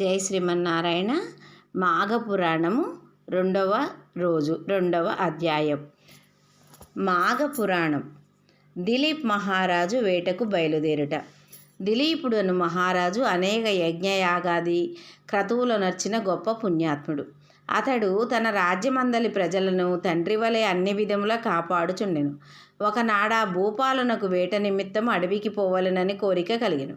జై శ్రీమన్నారాయణ మాఘపురాణము రెండవ రోజు రెండవ అధ్యాయం. మాఘపురాణం. దిలీప్ మహారాజు వేటకు బయలుదేరుట. దిలీపుడు అను మహారాజు అనేక యజ్ఞయాగాది క్రతువులు నర్చిన గొప్ప పుణ్యాత్ముడు. అతడు తన రాజ్యమందలి ప్రజలను తండ్రి వలె అన్ని విధములా కాపాడుచుండెను. ఒకనాడ భూపాలనకు వేట నిమిత్తం అడవికి పోవాలనని కోరిక కలిగను.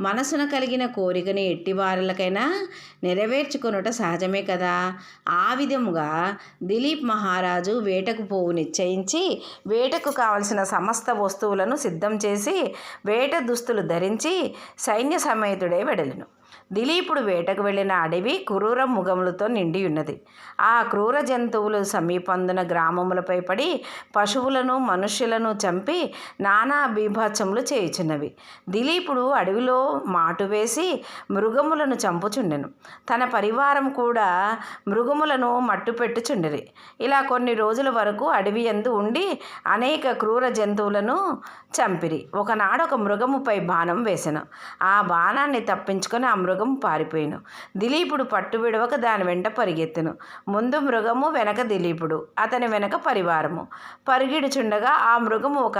మనసున కలిగిన కోరికని ఎట్టివారులకైనా నెరవేర్చుకొనుట సహజమే కదా? ఆ విధముగా దిలీప్ మహారాజు వేటకు పోవు నిశ్చయించి వేటకు కావలసిన సమస్త వస్తువులను సిద్ధం చేసి వేట దుస్తులు ధరించి సైన్య సమేతుడై వెడలను. దిలీపుడు వేటకు వెళ్ళిన అడవి క్రూర ముగములతో నిండి ఉన్నది. ఆ క్రూర జంతువులు సమీపందున గ్రామములపై పడి పశువులను మనుష్యులను చంపి నానా బీభత్సములు చేయుచున్నవి. దిలీపుడు అడవిలో మాటు వేసి మృగములను చంపుచుండెను. తన పరివారం కూడా మృగములను మట్టుపెట్టుచుండరి ఇలా కొన్ని రోజుల వరకు అడవి ఎందు ఉండి అనేక క్రూర జంతువులను చంపిరి. ఒకనాడు ఒక మృగముపై బాణం వేసెను. ఆ బాణాన్ని తప్పించుకొని ఆ మృగం పారిపోయాను. దిలీపుడు పట్టు విడవక దాని వెంట పరిగెత్తెను. ముందు మృగము వెనక దిలీపుడు. అతని వెనక పరివారము. పరిగిడుచుండగా ఆ మృగము ఒక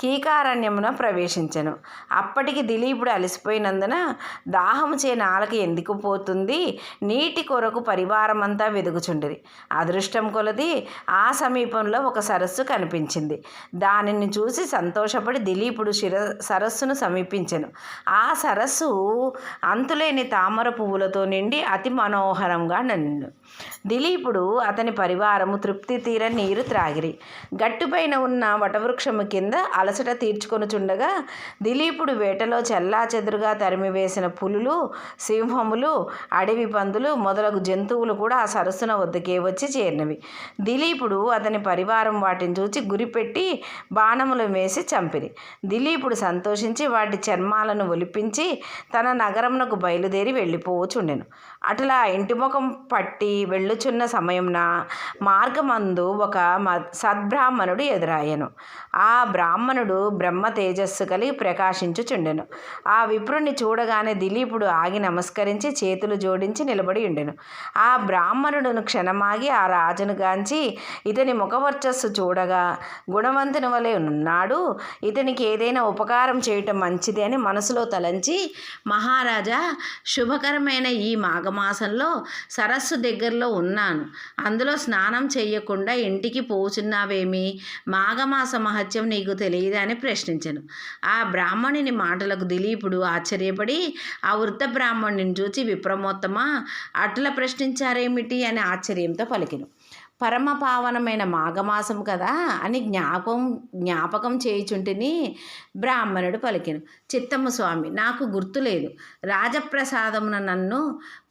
కీకారణ్యమున ప్రవేశించెను. అప్పటికి దిలీపుడు అలసిపోయినందున దాహము చే నాలక ఎందుకు పోతుంది? నీటి కొరకు పరివారమంతా వెదుగుచుండిరి. అదృష్టం కొలది ఆ సమీపంలో ఒక సరస్సు కనిపించింది. దానిని చూసి సంతోషపడి దిలీపుడు శిర సరస్సును సమీపించెను. ఆ సరస్సు అంతులేని తామర పువ్వులతో నిండి అతి మనోహరంగా నన్ను. దిలీపుడు అతని పరివారము తృప్తి తీర నీరు త్రాగిరి. గట్టుపైన ఉన్న వటవృక్షము కింద అలసట తీర్చుకొనుచుండగా దిలీపుడు వేటలో చెల్లా చెదురుగా తరిమివేసిన పులులు సింహములు అడవి పందులు మొదలగు జంతువులు కూడా ఆ సరస్సున వద్దకే వచ్చి చేరినవి. దిలీపుడు అతని పరివారం వాటిని చూచి గురిపెట్టి బాణములు వేసి చంపిరి. దిలీపుడు సంతోషించి వాటి చర్మాలను ఒలిపించి తన నగరమునకు బయలుదేరి వెళ్ళిపోవచుండెను అట్లా ఇంటి ముఖం పట్టి వెళ్ళుచున్న సమయంన మార్గమందు ఒక మ సద్బ్రాహ్మణుడు ఎదురాయను. ఆ బ్రాహ్మణుడు బ్రహ్మ తేజస్సు కలిగి ప్రకాశించుచుండెను. ఆ విప్రుణ్ణి చూడగానే దిలీపుడు ఆగి నమస్కరించి చేతులు జోడించి నిలబడి ఉండెను. ఆ బ్రాహ్మణుడును క్షణమాగి ఆ రాజును గాంచి ఇతని ముఖవర్చస్సు చూడగా గుణవంతుని వలె ఉన్నాడు. ఇతనికి ఏదైనా ఉపకారం చేయటం మంచిది అని మనసులో తలంచి మహారాజా శుభకరమైన ఈ మాఘమాసంలో సరస్సు దగ్గరలో ఉన్నాను. అందులో స్నానం చేయకుండా ఇంటికి పోచున్నావేమి? మాఘమాస మహత్యం నీకు తెలియదా అని ప్రశ్నించను. ఆ బ్రాహ్మణుని మాటలకు దిలీపుడు ఆశ్చర్యపడి ఆ వృద్ధ బ్రాహ్మణుని చూచి విప్రమోత్తమా? అట్లా ప్రశ్నించారేమిటి? అని ఆశ్చర్యంతో పలికిను. పరమ పావనమైన మాఘమాసం కదా అని జ్ఞాపం జ్ఞాపకం చేయుచుంటిని బ్రాహ్మణుడు పలికిను. చిత్తమ్మ స్వామి నాకు గుర్తులేదు రాజప్రసాదమున నన్ను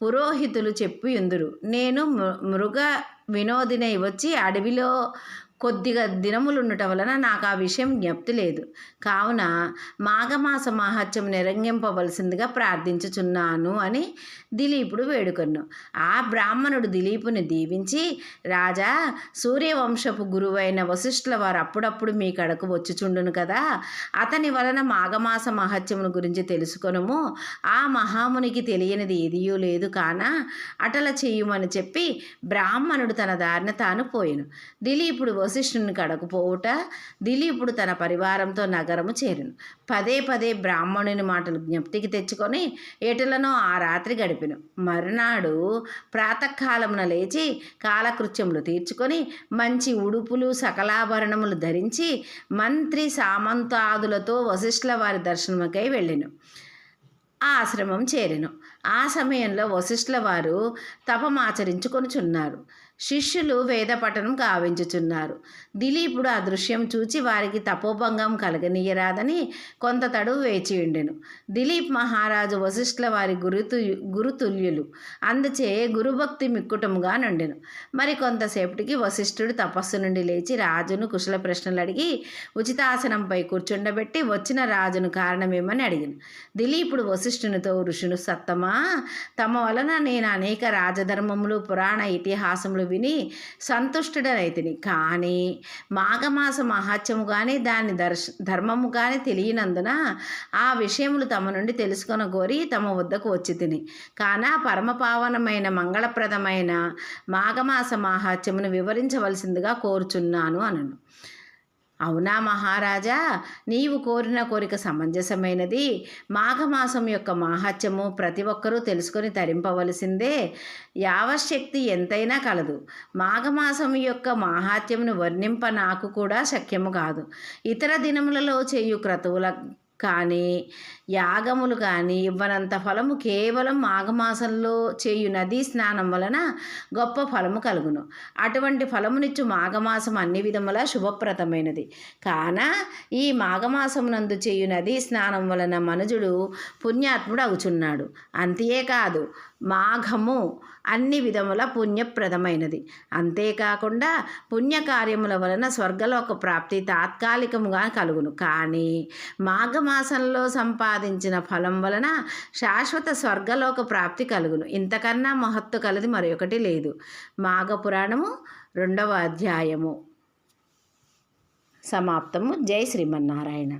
పురోహితులు చెప్పి ఉందురు నేను మృగ వినోదినై వచ్చి అడవిలో కొద్దిగా దినములుండుట వలన నాకు ఆ విషయం జ్ఞప్తి లేదు. కావున మాఘమాస మహత్యం నిరంగింపవలసిందిగా ప్రార్థించుచున్నాను అని దిలీపుడు వేడుకొను. ఆ బ్రాహ్మణుడు దిలీపుని దీవించి రాజా సూర్యవంశపు గురువైన వశిష్ఠుల వారు అప్పుడప్పుడు మీ కడకు వచ్చుచుండును కదా? అతని వలన మాఘమాస మహత్యమును గురించి తెలుసుకొనము. ఆ మహామునికి తెలియనిది ఏదియూ లేదు కాన అటల చేయుమని చెప్పి బ్రాహ్మణుడు తన దారిన తాను పోయాను. దిలీపుడు వశిష్ఠుని కడకపోవుట దిలీపుడు తన పరివారంతో నగరము చేరును. పదే పదే బ్రాహ్మణుని మాటలు జ్ఞప్తికి తెచ్చుకొని ఎటులను ఆ రాత్రి గడిపెను. మరునాడు ప్రాతకాలమున లేచి కాలకృత్యములు తీర్చుకొని మంచి ఉడుపులు సకలాభరణములు ధరించి మంత్రి సామంతాదులతో వశిష్ఠుల వారి దర్శనముకై వెళ్ళెను. ఆశ్రమం చేరెను. ఆ సమయంలో వశిష్ఠుల వారు తపమాచరించుకొనుచున్నారు శిష్యులు వేదపఠనం గావించుచున్నారు. దిలీపుడు ఆ దృశ్యం చూచి వారికి తపోభంగం కలగనీయరాదని కొంత తడువు వేచి ఉండెను. దిలీప్ మహారాజు వశిష్ఠుల వారి గురుతు గురుతుల్యులు. అందుచే గురుభక్తి మిక్కుటముగా నుండెను. మరి కొంతసేపటికి వశిష్ఠుడు తపస్సు నుండి లేచి రాజును కుశల ప్రశ్నలు అడిగి ఉచితాసనంపై కూర్చుండబెట్టి వచ్చిన రాజును కారణమేమని అడిగిను. దిలీపుడు వశిష్ఠునితో ఋషును సత్తమా? తమ వలన నేను అనేక రాజధర్మములు పురాణ ఇతిహాసములు విని సంతుష్టుడనైతిని. కానీ మాఘమాస మహాత్యము కానీ దాని దర్శ ధర్మము కానీ తెలియనందున ఆ విషయములు తమ నుండి తెలుసుకొన కోరి తమ వద్దకు వచ్చి తిని. కాన పరమపావనమైన మంగళప్రదమైన మాఘమాస మాహాత్యమును వివరించవలసిందిగా కోరుచున్నాను అనను. అవునా మహారాజా? నీవు కోరిన కోరిక సమంజసమైనది. మాఘమాసం యొక్క మాహాత్యము ప్రతి ఒక్కరూ తెలుసుకొని తరింపవలసిందే. యావశక్తి ఎంతైనా కలదు. మాఘమాసం యొక్క మాహాత్యమును వర్ణింప నాకు కూడా శక్యము కాదు. ఇతర దినములలో చేయు క్రతువుల కానీ యాగములు కానీ ఇవ్వనంత ఫలము కేవలం మాఘమాసంలో చేయు నదీ స్నానం వలన గొప్ప ఫలము కలుగును. అటువంటి ఫలమునిచ్చు మాఘమాసం అన్ని విధముల శుభప్రదమైనది. కాన ఈ మాఘమాసమునందు చేయు నదీ స్నానం వలన మనుజుడు పుణ్యాత్ముడు అగుచున్నాడు అంతేకాదు మాఘము అన్ని విధముల పుణ్యప్రదమైనది. అంతేకాకుండా పుణ్యకార్యముల వలన స్వర్గలోక ప్రాప్తి తాత్కాలికముగా కలుగును. కానీ మాఘం మాసంలో సంపాదించిన ఫలం వలన శాశ్వత స్వర్గలోక ప్రాప్తి కలుగును. ఇంతకన్నా మహత్తు కలది మరొకటి లేదు. మాఘపురాణము రెండవ అధ్యాయము. సమాప్తము. జై శ్రీమన్నారాయణ.